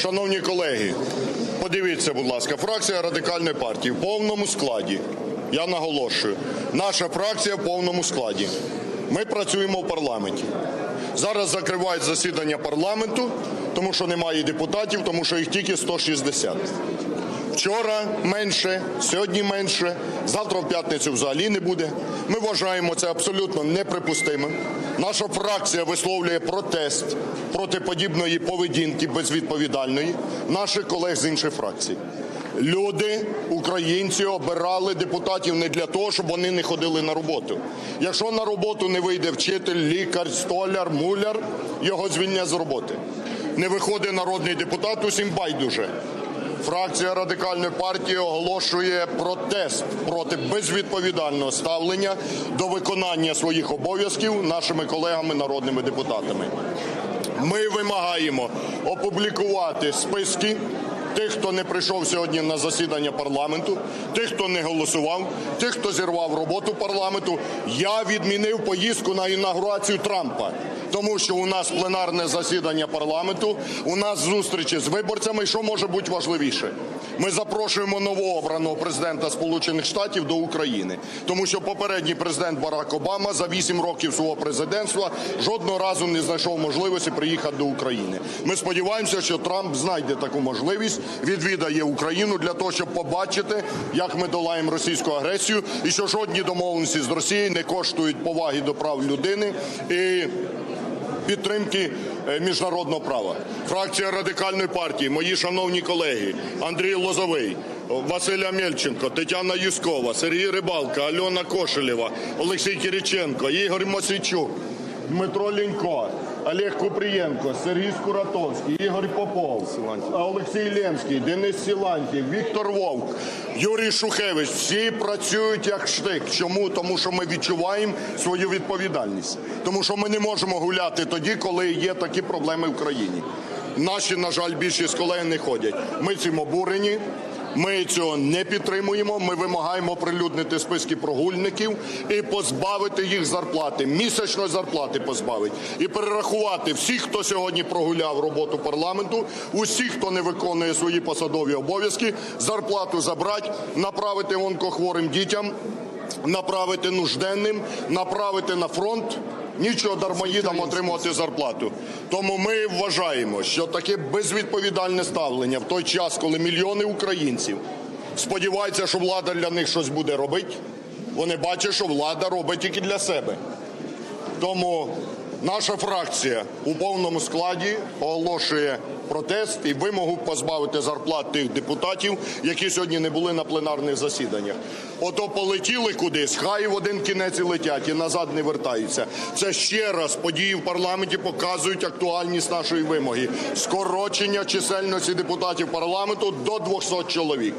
Шановні колеги, подивіться, будь ласка, фракція радикальної партії в повному складі. Я наголошую, наша фракція в повному складі. Ми працюємо в парламенті. Зараз закривають засідання парламенту, тому що немає депутатів, тому що їх тільки 160. Вчора менше, сьогодні менше, завтра в п'ятницю взагалі не буде. Ми вважаємо це абсолютно неприпустимим. Наша фракція висловлює протест проти подібної поведінки безвідповідальної наших колег з інших фракцій. Люди, українці, обирали депутатів не для того, щоб вони не ходили на роботу. Якщо на роботу не вийде вчитель, лікар, столяр, муляр, його звільнять з роботи. Не виходить народний депутат, усім байдуже. Фракція радикальної партії оголошує протест проти безвідповідального ставлення до виконання своїх обов'язків нашими колегами народними депутатами. Ми вимагаємо опублікувати списки тих, хто не прийшов сьогодні на засідання парламенту, тих, хто не голосував, тих, хто зірвав роботу парламенту. Я відмінив поїздку на інаугурацію Трампа. Тому що у нас пленарне засідання парламенту, у нас зустрічі з виборцями. Що може бути важливіше? Ми запрошуємо новообраного президента Сполучених Штатів до України, тому що попередній президент Барак Обама за 8 років свого президентства жодного разу не знайшов можливості приїхати до України. Ми сподіваємося, що Трамп знайде таку можливість, відвідає Україну для того, щоб побачити, як ми долаємо російську агресію, і що жодні домовленості з Росією не коштують поваги до прав людини і підтримки е, міжнародного права. Фракція радикальної партії, мої шановні колеги, Андрій Лозовий. Василь Амельченко, Тетяна Юскова, Сергій Рибалка, Альона Кошелєва, Олексій Кириченко, Ігор Мосійчук, Дмитро Лінько, Олег Купрієнко, Сергій Скуратовський, Ігор Попов, Олексій Ленський, Денис Сілантів, Віктор Вовк, Юрій Шухевич. Всі працюють як штик. Чому? Тому що ми відчуваємо свою відповідальність. Тому що ми не можемо гуляти тоді, коли є такі проблеми в країні. Наші, на жаль, більшість колег не ходять. Ми цим обурені. Ми цього не підтримуємо. Ми вимагаємо прилюднити списки прогульників і позбавити їх зарплати, місячної зарплати позбавити і перерахувати всіх, хто сьогодні прогуляв роботу парламенту, усіх, хто не виконує свої посадові обов'язки, зарплату забрати, направити онкохворим дітям, направити нужденним, направити на фронт. Нічого дармоїдам отримувати зарплату. Тому ми вважаємо, що таке безвідповідальне ставлення в той час, коли мільйони українців сподіваються, що влада для них щось буде робити. Вони бачать, що влада робить тільки для себе. Тому наша фракція у повному складі оголошує протест і вимогу позбавити зарплат тих депутатів, які сьогодні не були на пленарних засіданнях. Ото полетіли кудись, хай в один кінець і летять і назад не вертаються. Це ще раз події в парламенті показують актуальність нашої вимоги скорочення чисельності депутатів парламенту до 200 чоловік.